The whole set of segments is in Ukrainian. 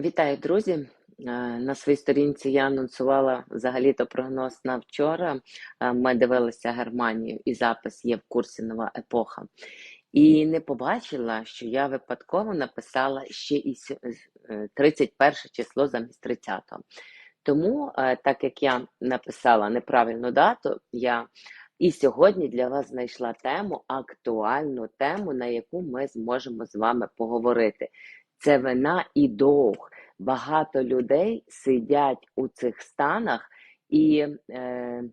Вітаю, друзі! Е, На своїй сторінці я анонсувала взагалі-то прогноз на вчора. Е, Ми дивилися Германію, і запис є в курсі Нова епоха. І не побачила, що я випадково написала ще і сьо- е, 31 число замість 30. Тому, так як я написала неправильну дату, я і сьогодні для вас знайшла тему, актуальну тему, на яку ми зможемо з вами поговорити. Це вина і довг. Багато людей сидять у цих станах і е,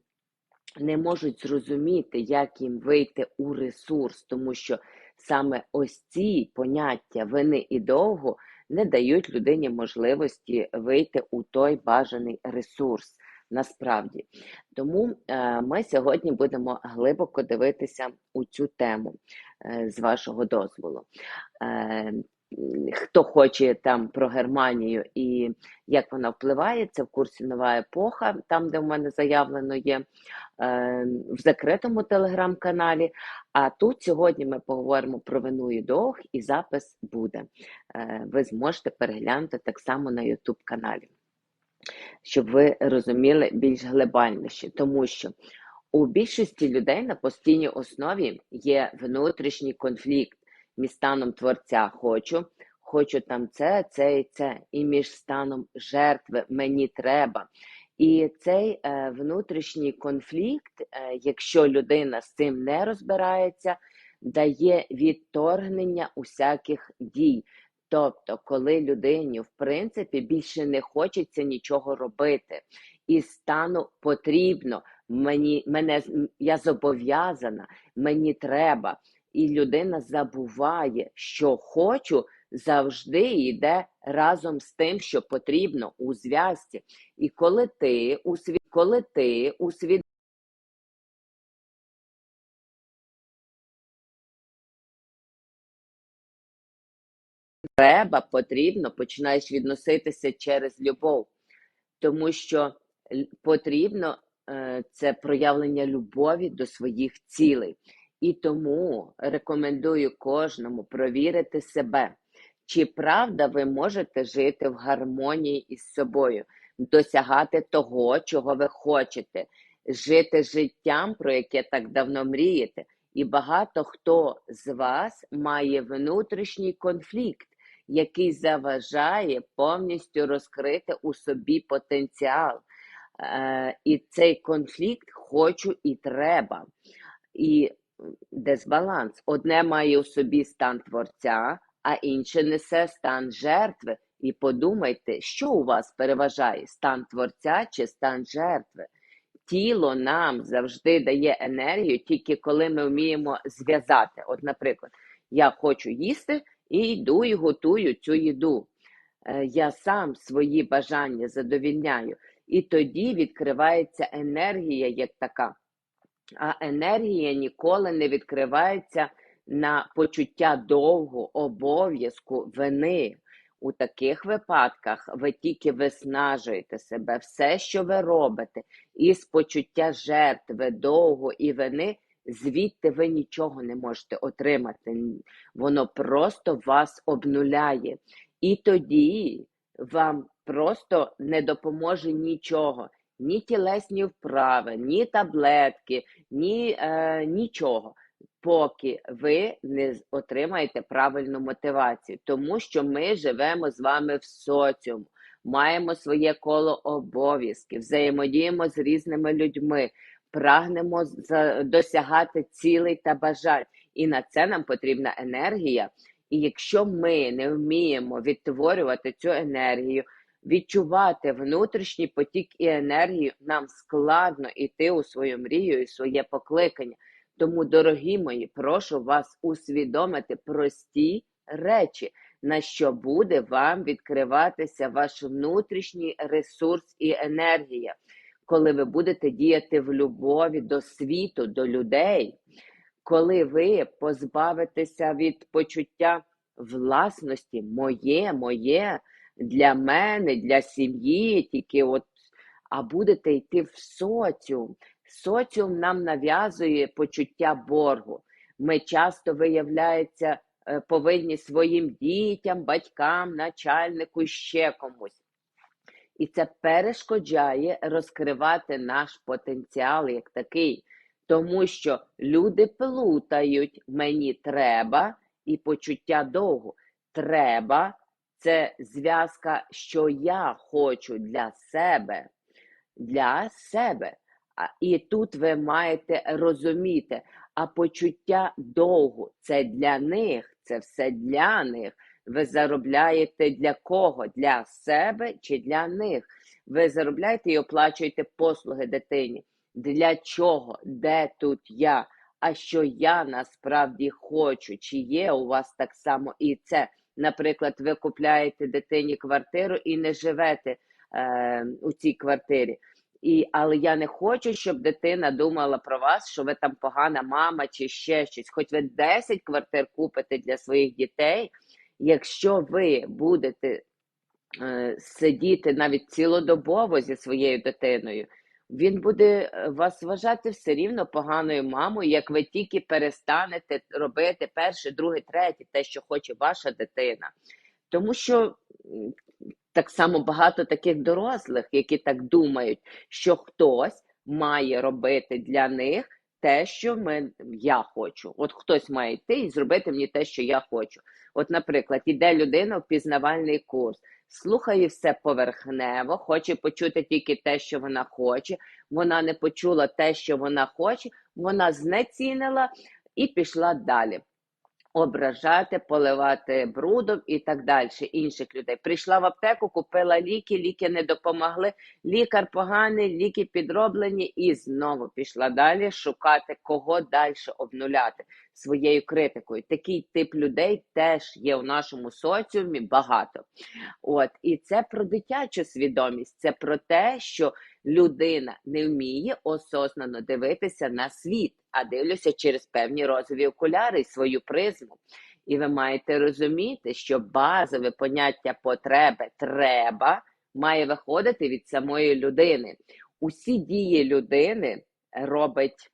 не можуть зрозуміти, як їм вийти у ресурс, тому що саме ось ці поняття вини і довгу не дають людині можливості вийти у той бажаний ресурс. Насправді, тому е, ми сьогодні будемо глибоко дивитися у цю тему е, з вашого дозволу. Хто хоче там про Германію і як вона впливає, це в курсі нова епоха, там, де в мене заявлено є е, в закритому телеграм-каналі. А тут сьогодні ми поговоримо про вину і довг, і запис буде. Е, ви зможете переглянути так само на YouTube каналі, щоб ви розуміли більш глобальніше, тому що у більшості людей на постійній основі є внутрішній конфлікт між станом творця хочу, хочу там це, це і це, і між станом жертви мені треба. І цей е, внутрішній конфлікт, е, якщо людина з цим не розбирається, дає відторгнення усяких дій. Тобто, коли людині в принципі більше не хочеться нічого робити, і стану потрібно, мені мене я зобов'язана, мені треба. І людина забуває, що хочу, завжди йде разом з тим, що потрібно у зв'язці. І коли ти усвід... коли ти усвід... треба, потрібно, починаєш відноситися через любов, тому що потрібно е, це проявлення любові до своїх цілей. І тому рекомендую кожному провірити себе, чи правда ви можете жити в гармонії із собою, досягати того, чого ви хочете, жити життям, про яке так давно мрієте. І багато хто з вас має внутрішній конфлікт, який заважає повністю розкрити у собі потенціал. Е, і цей конфлікт хочу і треба. І дисбаланс. Одне має у собі стан творця, а інше несе стан жертви. І подумайте, що у вас переважає: стан творця чи стан жертви. Тіло нам завжди дає енергію, тільки коли ми вміємо зв'язати. От, наприклад, я хочу їсти і йду і готую цю їду. Е, Я сам свої бажання задовільняю, і тоді відкривається енергія як така. А енергія ніколи не відкривається на почуття довгу, обов'язку, вини. У таких випадках ви тільки виснажуєте себе, все, що ви робите, із почуття жертви, довгу і вини, звідти ви нічого не можете отримати. Воно просто вас обнуляє. І тоді вам просто не допоможе нічого. Ні тілесні вправи, ні таблетки, ні е, нічого, поки ви не отримаєте правильну мотивацію. Тому що ми живемо з вами в соціуму, маємо своє коло обов'язків, взаємодіємо з різними людьми, прагнемо досягати цілей та бажань. І на це нам потрібна енергія. І якщо ми не вміємо відтворювати цю енергію, відчувати внутрішній потік і енергію, нам складно йти у свою мрію і своє покликання. Тому, дорогі мої, прошу вас усвідомити прості речі, на що буде вам відкриватися ваш внутрішній ресурс і енергія, коли ви будете діяти в любові до світу, до людей, коли ви позбавитеся від почуття власності, моє, моє, для мене, для сім'ї, тільки от, а будете йти в соціум. Соціум нам нав'язує почуття боргу. Ми часто, виявляється, е, повинні своїм дітям, батькам, начальнику ще комусь. І це перешкоджає розкривати наш потенціал як такий, тому що люди плутають мені треба і почуття довгу. Треба це зв'язка, що я хочу для себе, для себе. І тут ви маєте розуміти, а почуття довгу це для них, це все для них. Ви заробляєте для кого? Для себе чи для них? Ви заробляєте і оплачуєте послуги дитині. Для чого? Де тут я? А що я насправді хочу? Чи є у вас так само і це? Наприклад, ви купляєте дитині квартиру і не живете е, у цій квартирі. І, Але я не хочу, щоб дитина думала про вас, що ви там погана мама чи ще щось. Хоч ви 10 квартир купите для своїх дітей, якщо ви будете е, сидіти навіть цілодобово зі своєю дитиною, він буде е, вас вважати все рівно поганою мамою, як ви тільки перестанете робити перше, друге, третє, те, що хоче ваша дитина. Тому що так само багато таких дорослих, які так думають, що хтось має робити для них те, що ми, я хочу. От хтось має йти і зробити мені те, що я хочу. От, наприклад, іде людина в пізнавальний курс, слухає все поверхнево, хоче почути тільки те, що вона хоче. Вона не почула те, що вона хоче, вона знецінила і пішла далі ображати, поливати брудом і так далі інших людей. Прийшла в аптеку, купила ліки, ліки не допомогли. Лікар поганий, ліки підроблені, і знову пішла далі шукати, кого далі обнуляти своєю критикою. Такий тип людей теж є в нашому соціумі багато. От і це про дитячу свідомість, це про те, що людина не вміє осознано дивитися на світ, а дивлюся через певні розові окуляри і свою призму. І ви маєте розуміти, що базове поняття потреби треба має виходити від самої людини. Усі дії людини робить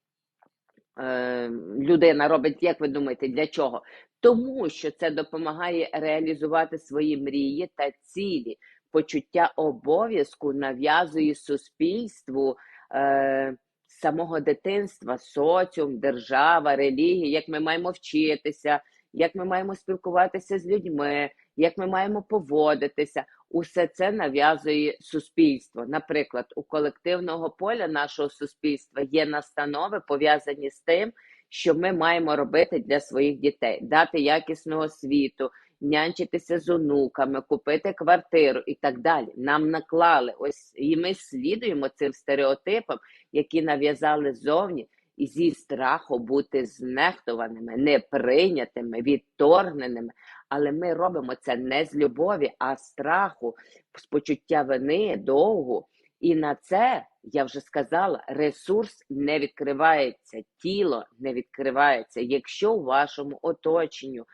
е, людина робить, як ви думаєте, для чого? Тому що це допомагає реалізувати свої мрії та цілі почуття обов'язку нав'язує суспільству е, самого дитинства, соціум, держава, релігія, як ми маємо вчитися, як ми маємо спілкуватися з людьми, як ми маємо поводитися. Усе це нав'язує суспільство. Наприклад, у колективного поля нашого суспільства є настанови пов'язані з тим, що ми маємо робити для своїх дітей, дати якісного світу, нянчитися з онуками, купити квартиру і так далі. Нам наклали ось і ми слідуємо цим стереотипам, які нав'язали зовні, і зі страху бути знехтованими, неприйнятими, відторгненими. Але ми робимо це не з любові, а страху, з почуття вини довгу. І на це я вже сказала: ресурс не відкривається, тіло не відкривається, якщо у вашому оточенню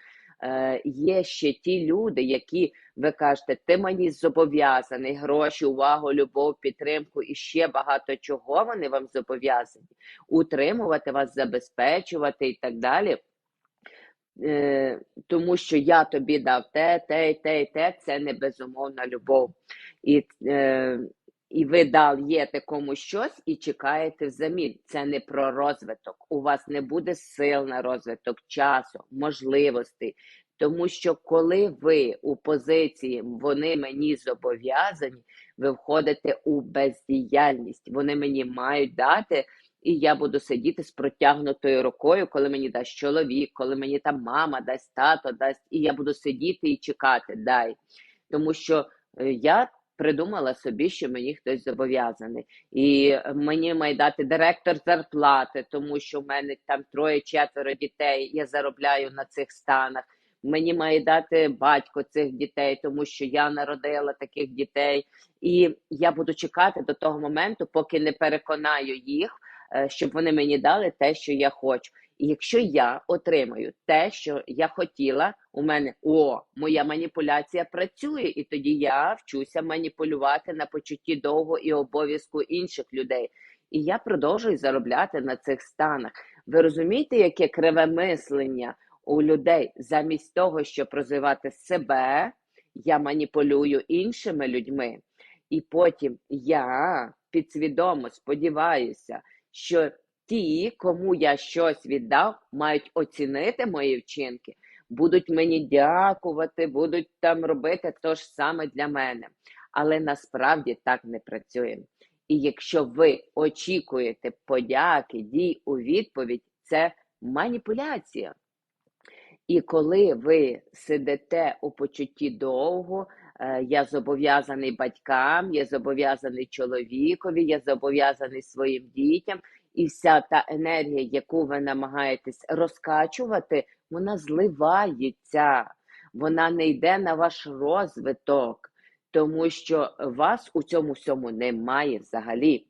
є ще ті люди, які ви кажете, ти мені зобов'язаний гроші, увагу, любов, підтримку і ще багато чого вони вам зобов'язані утримувати вас, забезпечувати і так далі. Е, тому що я тобі дав те, те, те, те, це не безумовна любов. І е, і ви даєте комусь щось і чекаєте взамін. Це не про розвиток. У вас не буде сил на розвиток, часу, можливостей. Тому що коли ви у позиції вони мені зобов'язані, ви входите у бездіяльність. Вони мені мають дати, і я буду сидіти з протягнутою рукою, коли мені дасть чоловік, коли мені там мама дасть тато дасть, і я буду сидіти і чекати. Дай. Тому що е, я придумала собі, що мені хтось зобов'язаний, і мені має дати директор зарплати, тому що в мене там троє-четверо дітей. Я заробляю на цих станах. Мені має дати батько цих дітей, тому що я народила таких дітей, і я буду чекати до того моменту, поки не переконаю їх, е, щоб вони мені дали те, що я хочу. І якщо я отримаю те, що я хотіла, у мене о, моя маніпуляція працює, і тоді я вчуся маніпулювати на почутті довго і обов'язку інших людей. І я продовжую заробляти на цих станах. Ви розумієте, яке криве мислення у людей замість того, щоб розвивати себе, я маніпулюю іншими людьми, і потім я підсвідомо сподіваюся, що ті, кому я щось віддав, мають оцінити мої вчинки, будуть мені дякувати, будуть там робити те ж саме для мене. Але насправді так не працює. І якщо ви очікуєте подяки, дій у відповідь, це маніпуляція. І коли ви сидите у почутті довго, е, я зобов'язаний батькам, я зобов'язаний чоловікові, я зобов'язаний своїм дітям, і вся та енергія, яку ви намагаєтесь розкачувати, вона зливається, вона не йде на ваш розвиток, тому що вас у цьому всьому немає взагалі.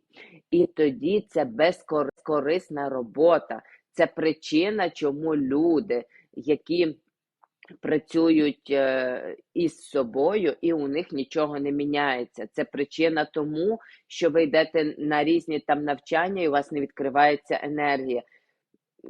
І тоді це безкорисна робота. Це причина, чому люди, які працюють е, із собою, і у них нічого не міняється. Це причина тому, що ви йдете на різні там навчання, і у вас не відкривається енергія.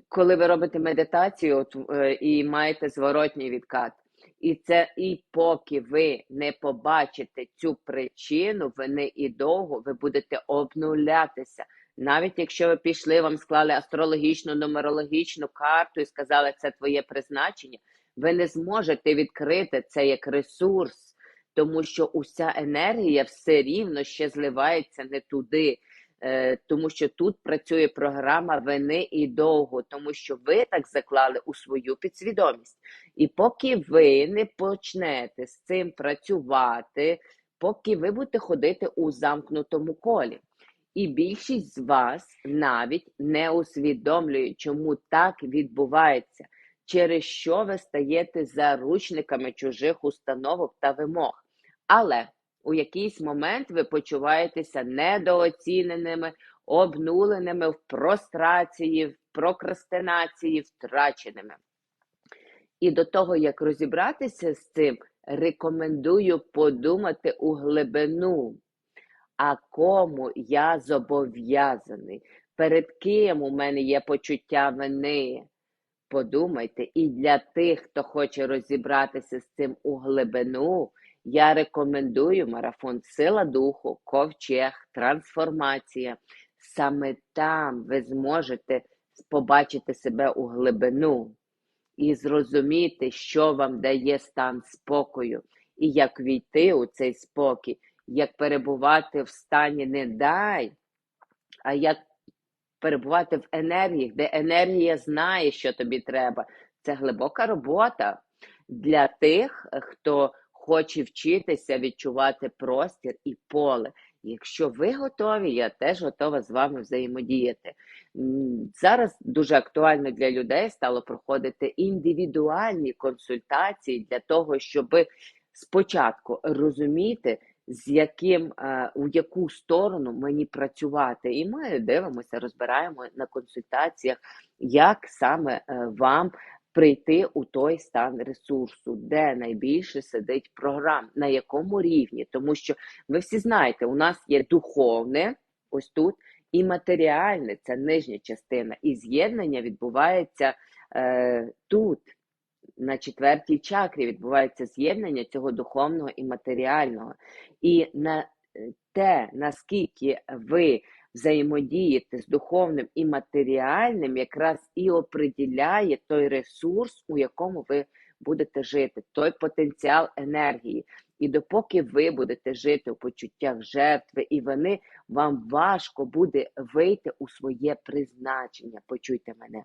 Коли ви робите медитацію от, е, і маєте зворотній відкат. І це і поки ви не побачите цю причину, ви не і довго ви будете обнулятися. Навіть якщо ви пішли, вам склали астрологічну, нумерологічну карту і сказали, це твоє призначення, ви не зможете відкрити це як ресурс, тому що уся енергія все рівно ще зливається не туди. Е, тому що тут працює програма вини і довго, тому що ви так заклали у свою підсвідомість. І поки ви не почнете з цим працювати, поки ви будете ходити у замкнутому колі. І більшість з вас навіть не усвідомлює, чому так відбувається, через що ви стаєте заручниками чужих установок та вимог. Але у якийсь момент ви почуваєтеся недооціненими, обнуленими в прострації, в прокрастинації, втраченими. І до того, як розібратися з цим, рекомендую подумати у глибину, а кому я зобов'язаний, перед ким у мене є почуття вини. Подумайте, і для тих, хто хоче розібратися з цим у глибину, я рекомендую марафон Сила Духу, Ковчег, Трансформація. Саме там ви зможете побачити себе у глибину і зрозуміти, що вам дає стан спокою, і як війти у цей спокій, як перебувати в стані не дай, а як перебувати в енергії, де енергія знає, що тобі треба. Це глибока робота для тих, хто хоче вчитися відчувати простір і поле. Якщо ви готові, я теж готова з вами взаємодіяти. Зараз дуже актуально для людей стало проходити індивідуальні консультації для того, щоб спочатку розуміти, з яким е, у яку сторону мені працювати, і ми дивимося, розбираємо на консультаціях, як саме е, вам прийти у той стан ресурсу, де найбільше сидить програм, на якому рівні, тому що ви всі знаєте, у нас є духовне, ось тут, і матеріальне це нижня частина, і з'єднання відбувається е, тут. На четвертій чакрі відбувається з'єднання цього духовного і матеріального. І на е, те, наскільки ви взаємодієте з духовним і матеріальним, якраз і оприділяє той ресурс, у якому ви будете жити, той потенціал енергії. І допоки ви будете жити у почуттях жертви і вини, вам важко буде вийти у своє призначення. Почуйте мене.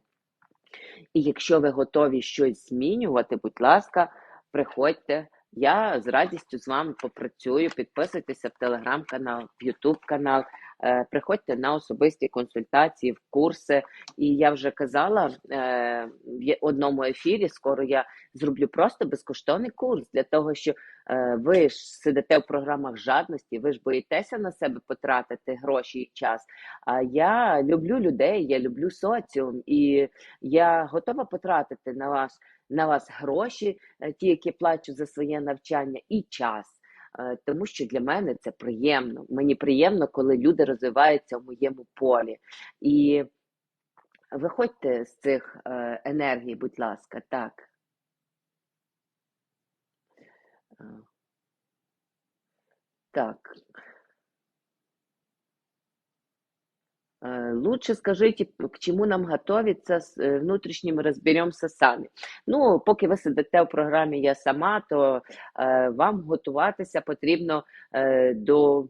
І якщо ви готові щось змінювати, будь ласка, приходьте. Я з радістю з вами попрацюю. Підписуйтеся в телеграм-канал, в Ютуб канал. Е, приходьте на особисті консультації, в курси. І я вже казала е, в одному ефірі. Скоро я зроблю просто безкоштовний курс для того, що е, ви ж сидите в програмах жадності, ви ж боїтеся на себе потратити гроші і час. А я люблю людей, я люблю соціум, і я готова потратити на вас на вас гроші, ті, які плачу за своє навчання, і час. Е, тому що для мене це приємно. Мені приємно, коли люди розвиваються в моєму полі. І Виходьте з цих е, енергій, будь ласка, так. Е, Так. Лучше скажите, к чому нам готовиться з е, внутрішнім розберемося самі. Ну, поки ви сидите в програмі Я сама, то е, вам готуватися потрібно е, до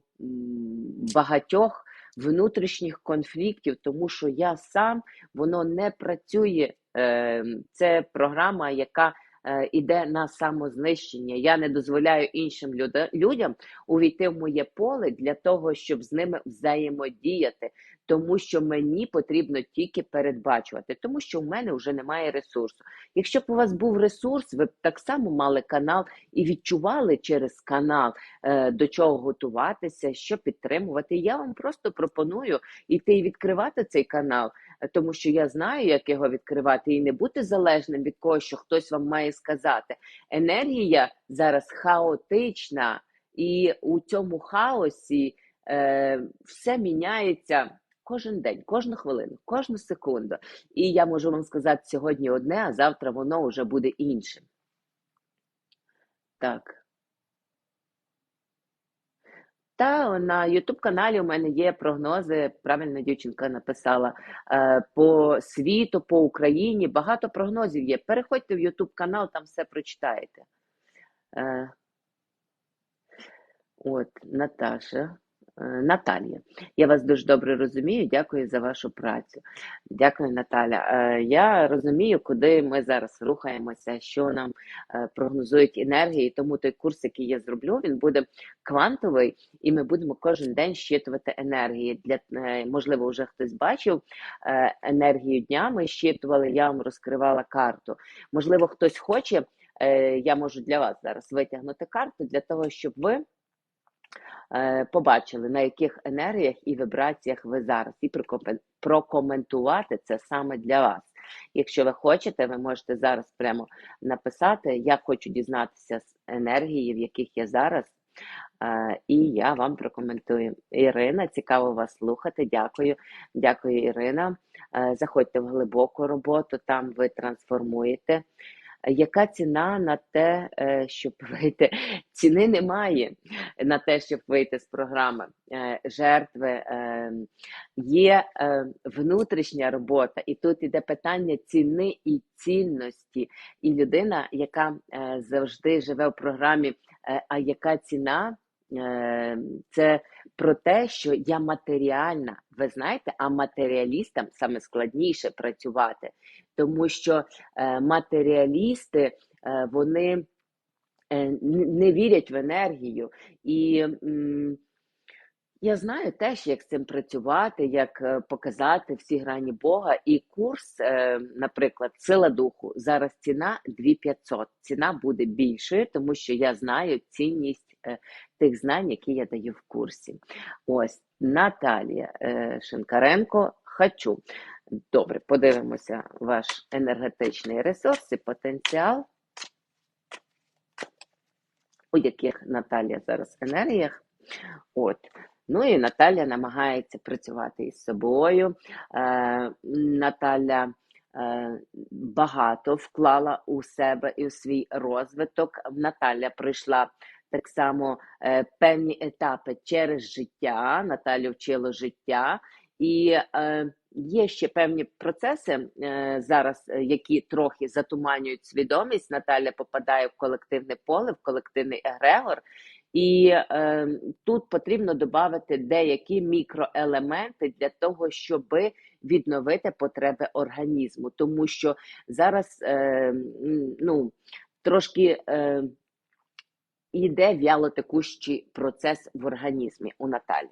багатьох внутрішніх конфліктів, тому що я сам воно не працює. Е, це програма, яка іде на самознищення. Я не дозволяю іншим людям увійти в моє поле для того, щоб з ними взаємодіяти тому що мені потрібно тільки передбачувати, тому що в мене вже немає ресурсу. Якщо б у вас був ресурс, ви б так само мали канал і відчували через канал, е, до чого готуватися, що підтримувати. Я вам просто пропоную іти і відкривати цей канал, е, тому що я знаю, як його відкривати, і не бути залежним від когось, що хтось вам має сказати. Енергія зараз хаотична, і у цьому хаосі е, все міняється. Кожен день, кожну хвилину, кожну секунду. І я можу вам сказати сьогодні одне, а завтра воно вже буде іншим. Так. Та на Ютуб каналі у мене є прогнози. Правильно дівчинка написала е, по світу, по Україні. Багато прогнозів є. Переходьте в Ютуб канал, там все прочитаєте. Е, От, Наташа. Е, Наталія, я вас дуже добре розумію. Дякую за вашу працю. Дякую, Наталя. Е, Я розумію, куди ми зараз рухаємося, що нам е, прогнозують енергії. Тому той курс, який я зроблю, він буде квантовий, і ми будемо кожен день щитувати енергії. Для можливо, вже хтось бачив енергію дня. Ми щитували, я вам розкривала карту. Можливо, хтось хоче. Я можу для вас зараз витягнути карту для того, щоб ви побачили, на яких енергіях і вібраціях ви зараз, і прокоментувати це саме для вас. Якщо ви хочете, ви можете зараз прямо написати: Я хочу дізнатися з енергії, в яких я зараз, е, і я вам прокоментую. Ірина, цікаво вас слухати. Дякую. Дякую, Ірина. Е, Заходьте в глибоку роботу, там ви трансформуєте. Яка ціна на те, е, щоб вийти? Ціни немає на те, щоб вийти з програми. Е, Жертви е, є внутрішня робота, і тут іде питання ціни і цінності. І людина, яка завжди живе в програмі, а яка ціна? Е, Це про те, що я матеріальна. Ви знаєте, а матеріалістам саме складніше працювати, тому що е, матеріалісти е, вони е, не вірять в енергію. І я знаю теж, як з цим працювати, як показати всі грані Бога. І курс, наприклад, сила духу. Зараз ціна 2500. Ціна буде більшою, тому що я знаю цінність тих знань, які я даю в курсі. Ось Наталія е, Шинкаренко. Хочу. Добре, подивимося ваш енергетичний ресурс і потенціал, у яких Наталія зараз енергіях. От. Ну і Наталя намагається працювати із собою. Е, Наталя е, багато вклала у себе і у свій розвиток. Наталя пройшла так само е, певні етапи через життя. Наталю вчило життя. І е, є ще певні процеси е, зараз, е, які трохи затуманюють свідомість. Наталя попадає в колективне поле, в колективний егрегор. І е, тут потрібно додати деякі мікроелементи для того, щоб відновити потреби організму, тому що зараз е, ну, трошки е, йде вялотекущий процес в організмі у Наталі.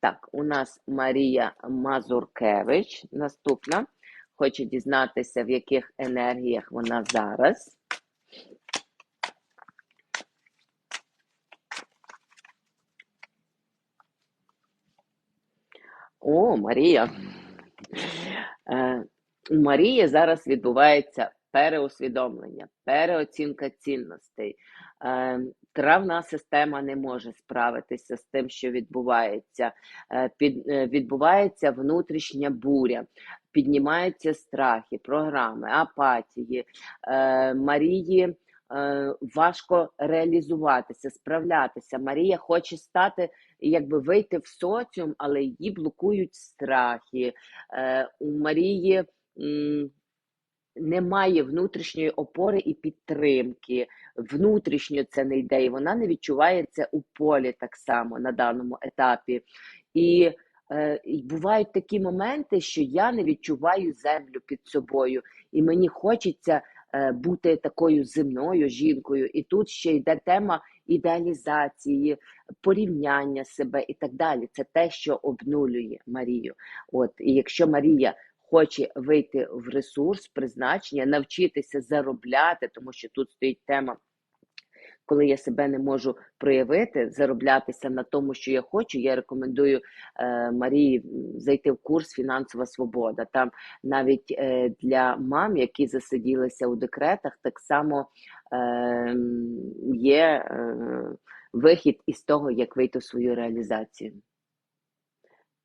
Так, у нас Марія Мазуркевич наступна. Хоче дізнатися, в яких енергіях вона зараз. О, Марія. Е, У Марії зараз відбувається переусвідомлення, переоцінка цінностей. Е, Травна система не може справитися з тим, що відбувається. Е, е, Відбувається внутрішня буря, піднімаються страхи, програми, апатії. Марії важко реалізуватися, справлятися. Марія хоче стати, якби вийти в соціум, але її блокують страхи. У Марії. Немає внутрішньої опори і підтримки. Внутрішньо це не йде, і вона не відчуває це у полі так само на даному етапі. І, е, бувають такі моменти, що я не відчуваю землю під собою, і мені хочеться е, бути такою земною жінкою. І тут ще йде тема ідеалізації, порівняння себе і так далі. Це те, що обнулює Марію. От і якщо Марія хоче вийти в ресурс, призначення, навчитися заробляти, тому що тут стоїть тема. Коли я себе не можу проявити, зароблятися на тому, що я хочу, я рекомендую е, Марії зайти в курс Фінансова свобода. Там навіть е, для мам, які засиділися у декретах, так само е, є е, вихід із того, як вийти в свою реалізацію.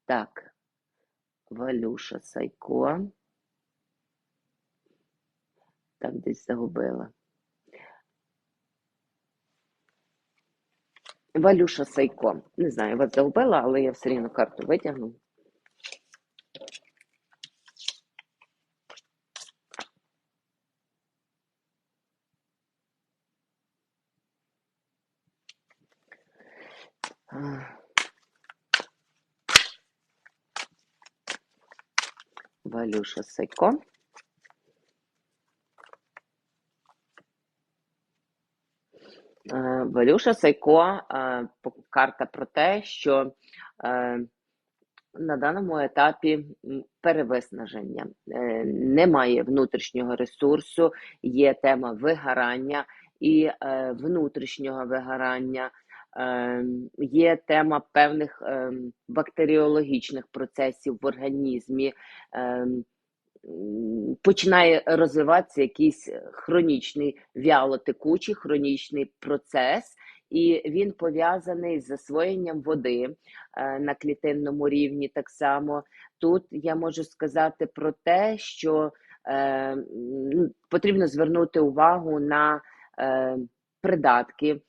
Так. Валюша Сайко. Так, десь загубила. Валюша Сайко. Не знаю, вас загубила, але я все рівно карту витягну. Валюша Сайко. Е, Валюша Сайко, е, карта про те, що е, на даному етапі перевиснаження, немає внутрішнього ресурсу, є тема вигорання і внутрішнього вигорання. Є тема певних бактеріологічних процесів в організмі, починає розвиватися якийсь хронічний вялотекучий хронічний процес, і він пов'язаний з засвоєнням води е, на клітинному рівні. Так само тут я можу сказати про те, що е, потрібно звернути увагу на е, придатки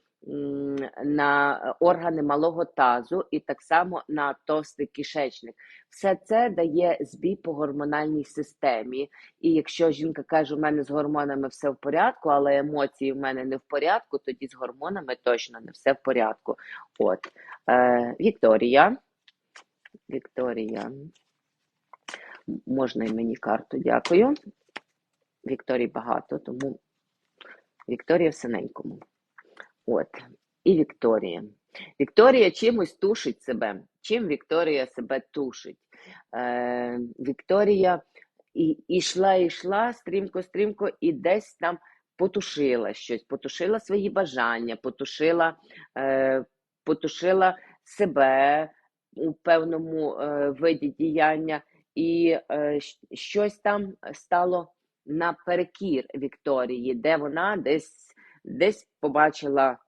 на органи малого тазу і так само на товстий кишечник. Все це дає збій по гормональній системі. І якщо жінка каже, у мене з гормонами все в порядку, але емоції в мене не в порядку, тоді з гормонами точно не все в порядку. От е, Вікторія. Вікторія. Можна і мені карту, дякую. Вікторії багато, тому Вікторія в синенькому. От. І Вікторія. Вікторія чимось тушить себе. Чим Вікторія себе тушить? Е, Вікторія і, йшла, йшла стрімко-стрімко, і десь там потушила щось, потушила свої бажання, потушила, е, потушила себе у певному е, виді діяння, і е, щось там стало наперекір Вікторії, де вона десь десь побачила,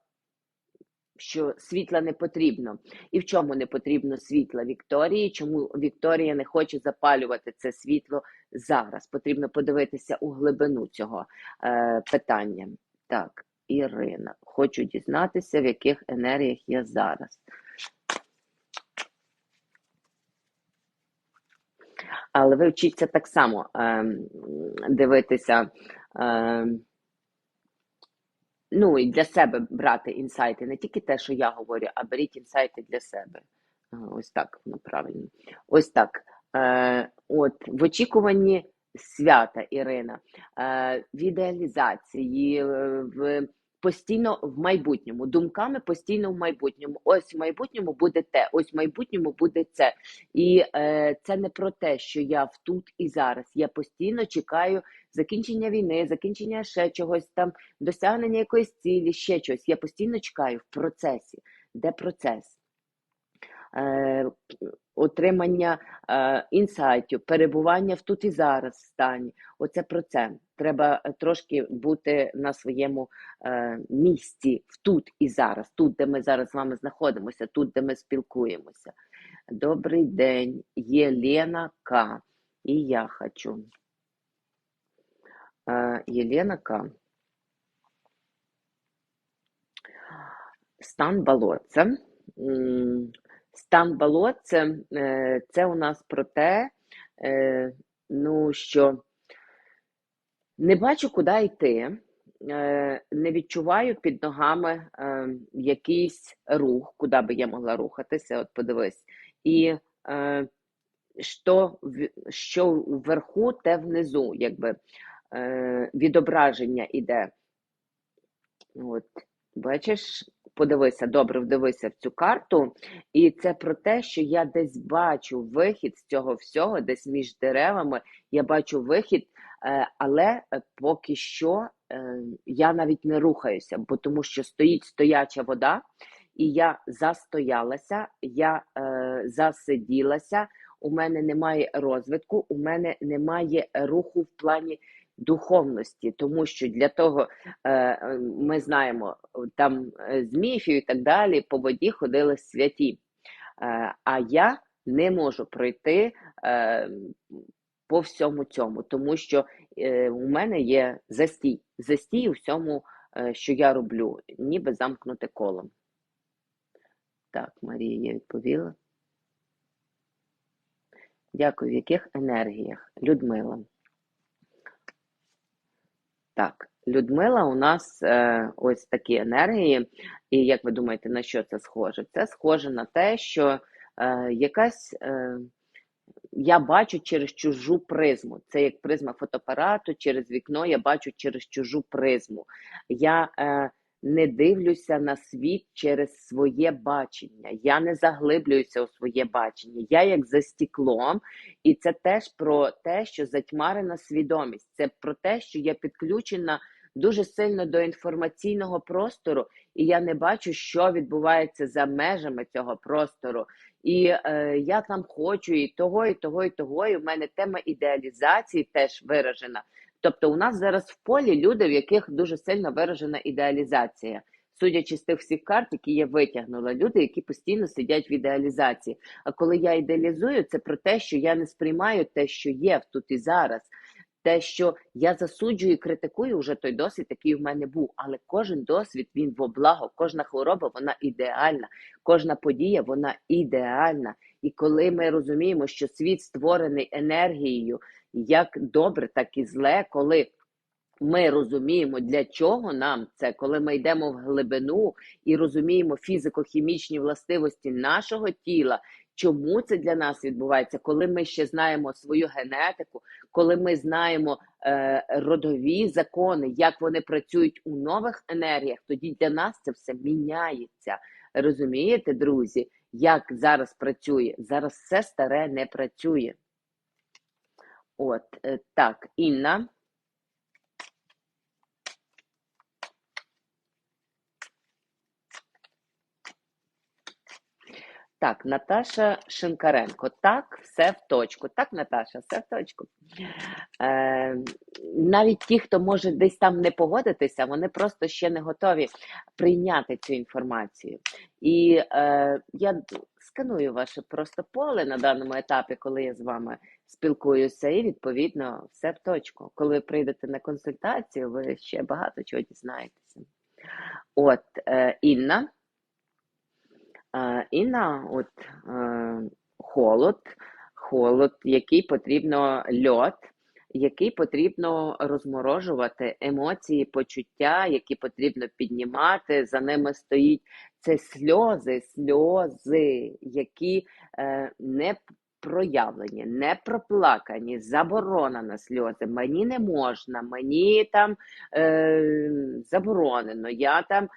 що світла не потрібно. І в чому не потрібно світла Вікторії? Чому Вікторія не хоче запалювати це світло зараз? Потрібно подивитися у глибину цього е, питання. Так, Ірина, хочу дізнатися, в яких енергіях я зараз. Але ви вчіться так само е, дивитися. Е, ну і для себе брати інсайти, не тільки те, що я говорю, а беріть інсайти для себе. Ось так воно правильно. Ось так. Е, От в очікуванні свята Ірина, е, в ідеалізації, в постійно в майбутньому, думками постійно в майбутньому. Ось в майбутньому буде те, ось в майбутньому буде це. І е, це не про те, що я в тут і зараз. Я постійно чекаю закінчення війни, закінчення ще чогось там, досягнення якоїсь цілі, ще чогось. Я постійно чекаю в процесі. Де процес? Е, отримання е, інсайтів, перебування в тут і зараз стані. Оце про це. Треба е, трошки бути на своєму місці в тут і зараз, тут, де ми зараз з вами знаходимося, тут, де ми спілкуємося. Добрий день, Єлена К. І я хочу. Єлена К. Стан болотця. Стан болотця е, це у нас про те, е, ну, що не бачу, куди йти, е, не відчуваю під ногами якийсь рух, куди би я могла рухатися, от подивись. І що, що вверху, те внизу, якби відображення іде. От, бачиш, подивися, добре вдивися в цю карту, і це про те, що я десь бачу вихід з цього всього, десь між деревами, я бачу вихід, е, але е, поки що е, я навіть не рухаюся, бо тому що стоїть стояча вода, і я застоялася, я засиділася, у мене немає розвитку, у мене немає руху в плані духовності, тому що для того е, е, ми знаємо там е, з міфів і так далі по воді ходили святі. А я не можу пройти по всьому цьому, тому що у мене є застій. Застій у всьому, що я роблю, ніби замкнуте колом. Так, Марія, я відповіла. Дякую. В яких енергіях? Людмила. Так, Людмила, у нас е, ось такі енергії. І як ви думаєте, на що це схоже? Це схоже на те, що е, якась е, я бачу через чужу призму. Це як призма фотоапарату, через вікно я бачу через чужу призму. Я е, не дивлюся на світ через своє бачення. Я не заглиблююся у своє бачення. Я як за стеклом, і це теж про те, що затьмарена свідомість. Це про те, що я підключена дуже сильно до інформаційного простору, і я не бачу, що відбувається за межами цього простору. І е, я там хочу і того, і того, і того. І в мене тема ідеалізації теж виражена. Тобто, у нас зараз в полі люди, в яких дуже сильно виражена ідеалізація. Судячи з тих всіх карт, які я витягнула, люди, які постійно сидять в ідеалізації. А коли я ідеалізую, це про те, що я не сприймаю те, що є тут і зараз. Те, що я засуджую і критикую, вже той досвід, який в мене був. Але кожен досвід він во благо, кожна хвороба вона ідеальна, кожна подія вона ідеальна. І коли ми розуміємо, що світ створений енергією, як добре, так і зле, коли ми розуміємо, для чого нам це, коли ми йдемо в глибину і розуміємо фізико-хімічні властивості нашого тіла, чому це для нас відбувається, коли ми ще знаємо свою генетику, коли ми знаємо е, родові закони, як вони працюють у нових енергіях, тоді для нас це все міняється. Розумієте, друзі, як зараз працює? Зараз все старе не працює. От е, так, Інна. Так, Наташа Шинкаренко. Так, все в точку. Так, Наташа, все в точку. Е, навіть ті, хто може десь там не погодитися, вони просто ще не готові прийняти цю інформацію. І е, я сканую ваше просто поле на даному етапі, коли я з вами спілкуюся, і відповідно все в точку. Коли ви прийдете на консультацію, ви ще багато чого дізнаєтеся. От, е, Інна. І на от е, холод, холод, який потрібно льот, який потрібно розморожувати, емоції, почуття, які потрібно піднімати. За ними стоїть це сльози, сльози, які е, не проявлені, не проплакані, заборона на сльози. Мені не можна, мені там е, заборонено, я там